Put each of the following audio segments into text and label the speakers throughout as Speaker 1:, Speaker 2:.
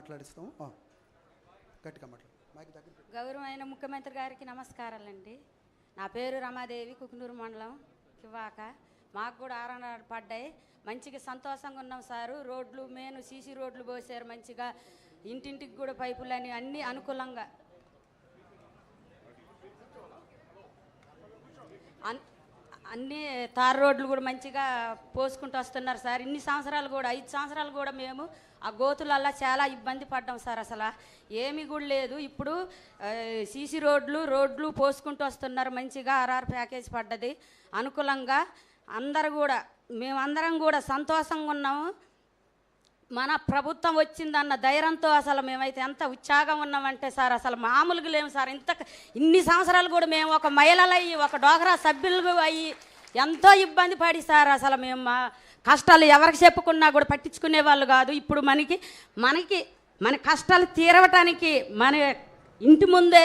Speaker 1: మాట్లాడిస్తాము గట్టిగా మాట్లాడు. దగ్గర
Speaker 2: గౌరవమైన ముఖ్యమంత్రి గారికి నమస్కారాలండి. నా పేరు రమాదేవి కుకునూరు మండలం కివాక. మాకు కూడా ఆరణాలు పడ్డాయి. మంచిగా సంతోషంగా ఉన్నాం సారు. రోడ్లు మేను సీసీ రోడ్లు పోసారు మంచిగా. ఇంటింటికి కూడా పైపులు అని అన్నీ అనుకూలంగా. అన్- అన్ని తార్ రోడ్లు కూడా మంచిగా పోసుకుంటూ వస్తున్నారు సార్. ఇన్ని సంవత్సరాలు కూడా ఐదు సంవత్సరాలు కూడా మేము ఆ గోతులల్లా చాలా ఇబ్బంది పడ్డాం సార్ అసలు. ఏమీ కూడా లేదు. ఇప్పుడు సీసీ రోడ్లు రోడ్లు పోసుకుంటూ వస్తున్నారు మంచిగా ఆర్ఆర్ ప్యాకేజ్ పడ్డది. అనుకూలంగా అందరు కూడా మేమందరం కూడా సంతోషంగా ఉన్నాము. మన ప్రభుత్వం వచ్చిందన్న ధైర్యంతో అసలు మేమైతే ఎంత ఉత్సాహం ఉన్నామంటే సార్ అసలు మామూలుగా లేము సార్. ఇంత ఇన్ని సంవత్సరాలు కూడా మేము ఒక మహిళలు అయ్యి ఒక డోగరా సభ్యులు అయ్యి ఎంతో ఇబ్బంది పడి సార్ అసలు మేము మా కష్టాలు ఎవరికి చెప్పుకున్నా కూడా పట్టించుకునే వాళ్ళు కాదు. ఇప్పుడు మనకి మనకి మన కష్టాలు తీరవటానికి మన ఇంటి ముందే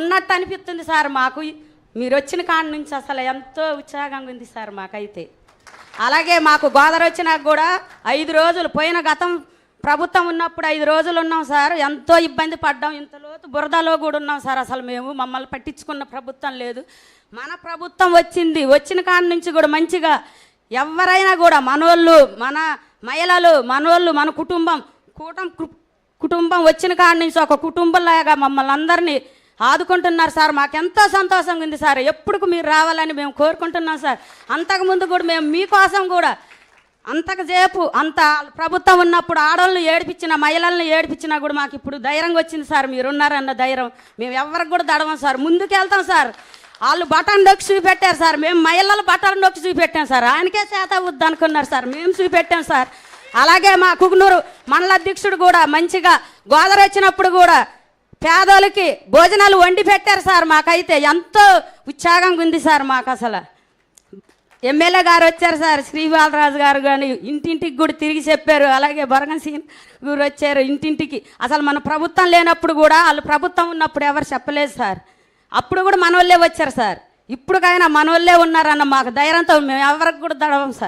Speaker 2: ఉన్నట్టు అనిపిస్తుంది సార్ మాకు. మీరు వచ్చిన కాడ నుంచి అసలు ఎంతో ఉత్సాహంగా ఉంది సార్ మాకైతే. అలాగే మాకు గోదావరి వచ్చినాక కూడా ఐదు రోజులు పోయిన గతం ప్రభుత్వం ఉన్నప్పుడు ఐదు రోజులు ఉన్నాం సార్. ఎంతో ఇబ్బంది పడ్డాం. ఇంత లోతు బురదలో కూడా ఉన్నాం సార్ అసలు మేము. మమ్మల్ని పట్టించుకున్న ప్రభుత్వం లేదు. మన ప్రభుత్వం వచ్చింది. వచ్చిన కాడ నుంచి కూడా మంచిగా ఎవరైనా కూడా మనోళ్ళు మన మహిళలు మనోళ్ళు మన కుటుంబం కూటం కు- కుటుంబం వచ్చిన కాడ నుంచి ఒక కుటుంబంలాగా మమ్మల్ని అందరినీ ఆదుకుంటున్నారు సార్. మాకెంతో సంతోషంగా ఉంది సార్. ఎప్పుడు మీరు రావాలని మేము కోరుకుంటున్నాం సార్. అంతకుముందు కూడా మేము మీకోసం కూడా అంతకు సేపు అంత ప్రభుత్వం ఉన్నప్పుడు ఆడవాళ్ళని ఏడిపించిన మహిళలను ఏడిపించినా కూడా మాకు ఇప్పుడు ధైర్యంగా వచ్చింది సార్. మీరున్నారన్న ధైర్యం. మేము ఎవరికి కూడా దడవం సార్. ముందుకు వెళ్తాం సార్. వాళ్ళు బటన్ నొక్కి చూపెట్టారు సార్. మేము మహిళలు బటన్ నొక్కి చూపెట్టాం సార్. ఆయనకే చేత వద్దు అనుకున్నారు సార్. మేము చూపెట్టాం సార్. అలాగే మా కుగ్నూరు మండల అధ్యక్షుడు కూడా మంచిగా గోదావరి వచ్చినప్పుడు కూడా పేదోళ్ళకి భోజనాలు వండి పెట్టారు సార్ మాకైతే. ఎంతో ఉత్సాహంగా ఉంది సార్ మాకు అసలు ఎమ్మెల్యే గారు వచ్చారు సార్ శ్రీబాలరాజు గారు కానీ ఇంటింటికి కూడా తిరిగి చెప్పారు. అలాగే బొరగన్ సింగ్ గారు వచ్చారు ఇంటింటికి. అసలు మన ప్రభుత్వం లేనప్పుడు కూడా వాళ్ళు ప్రభుత్వం ఉన్నప్పుడు ఎవరు చెప్పలేదు సార్. అప్పుడు కూడా మనోళ్ళే వచ్చారు సార్. ఇప్పుడుకైనా మనోళ్ళే ఉన్నారన్న మాకు ధైర్యంతో మేము ఎవరికి కూడా దడవం సార్.